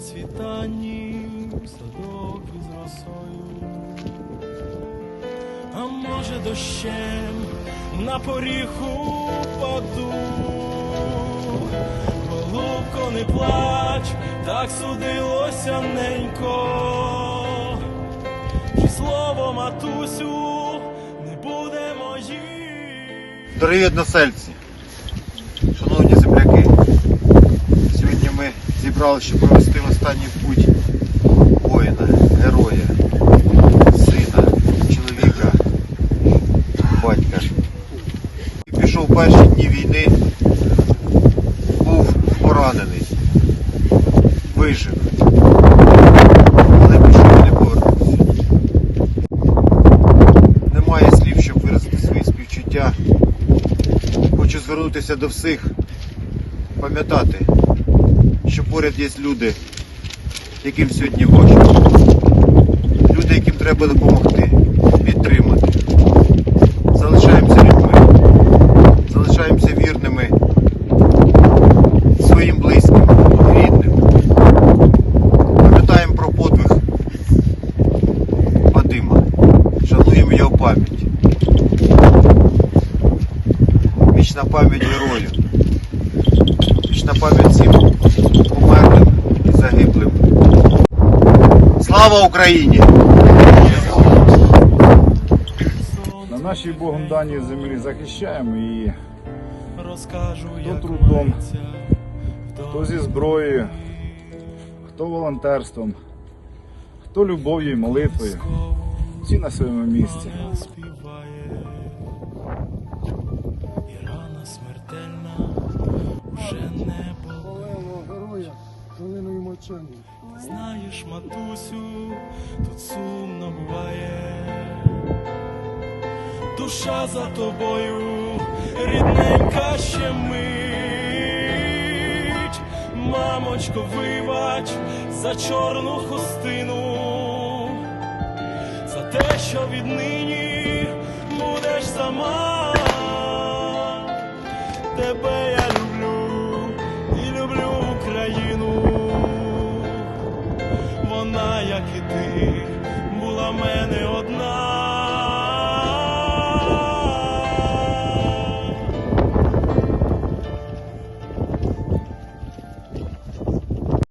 Світанні садок із росою, а може, дощем на поріху паду, голубко не плач, так судилося ненько. Чи слово матусю не буде моїм. Дорогі односельці, шановні земляки, сьогодні ми зібралися, щоб провести останній путь воїна, героя, сина, чоловіка, батька. Пішов в перші дні війни, був поранений, вижив, але пішов і не повернувся. Немає слів, щоб виразити співчуття. Хочу звернутися до всіх, пам'ятати, що поряд є люди, яким сьогодні важко. Люди, яким треба допомогти, підтримати. Залишаємося людьми, залишаємося вірними своїм близьким, рідним. Пам'ятаємо про подвиг Вадима, шануємо його пам'ять. Вічна пам'ять герою. Вічна пам'ять всім померлим і загиблим. Слава Україні! На нашій Богом даній землі захищаємо її. Хто трудом, Хто зі зброєю, хто волонтерством, хто любов'ю і молитвою. Всі на своєму місці. Мовчання. Знаєш, матусю, тут сумно буває. Душа за тобою, рідненька ще мить. Мамочко, вибач за чорну хустину, за те, що віднині будеш сама. Тебе була мене.